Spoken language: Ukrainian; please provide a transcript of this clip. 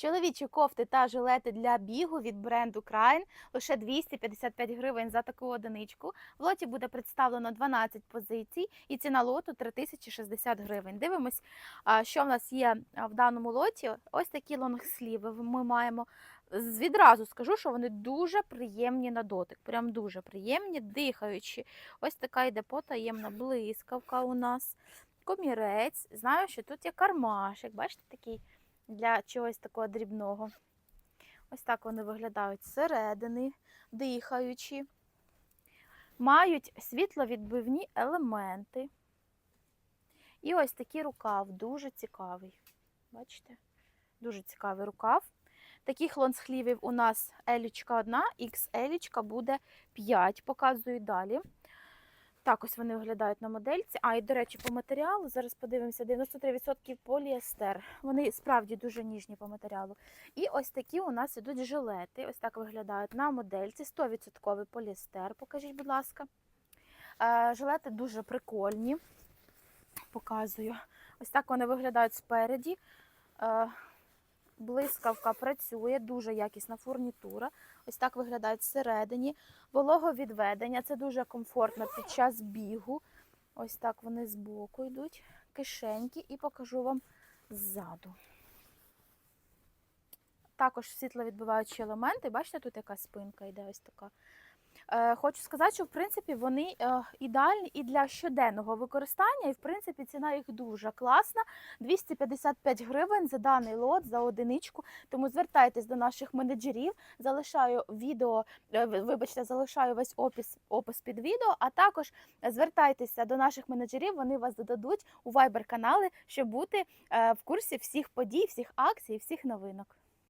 Чоловічі кофти та жилети для бігу від бренду Крайн лише 255 гривень за таку одиничку. В лоті буде представлено 12 позицій і ціна лоту 3060 гривень. Дивимось, що в нас є в даному лоті. Ось такі лонгсліви ми маємо. Відразу скажу, що вони дуже приємні на дотик. Прям дуже приємні, дихаючі. Ось така йде потаємна блискавка у нас. Комірець. Знаю, що тут є кармашик. Бачите, такий для чогось такого дрібного. Ось так вони виглядають зсередини, дихаючі. Мають світловідбивні елементи. І ось такий рукав, дуже цікавий. Бачите? Дуже цікавий рукав. Таких лонсхлівів у нас елічка 1, XL буде 5, показую далі. Так ось вони виглядають на модельці. А, і, до речі, по матеріалу, зараз подивимося, 93% поліестер. Вони справді дуже ніжні по матеріалу. І ось такі у нас ідуть жилети. Ось так виглядають на модельці. 100% поліестер, покажіть, будь ласка. Е, Жилети дуже прикольні. Показую. Ось так вони виглядають спереді. Блискавка працює, дуже якісна фурнітура. Ось так виглядають всередині. Вологовідведення це дуже комфортно під час бігу. Ось так вони збоку йдуть, кишеньки, і покажу вам ззаду. Також світловідбиваючі елементи. Бачите, тут яка спинка йде ось така. Е, Хочу сказати, що в принципі вони е, ідеальні і для щоденного використання, і в принципі ціна їх дуже класна. 255 гривень за даний лот, за одиничку. Тому звертайтесь до наших менеджерів. Залишаю відео, е, вибачте, залишаю весь опис, опис під відео. А також звертайтеся до наших менеджерів. Вони вас додадуть у Viber канали, щоб бути в курсі всіх подій, всіх акцій, всіх новинок.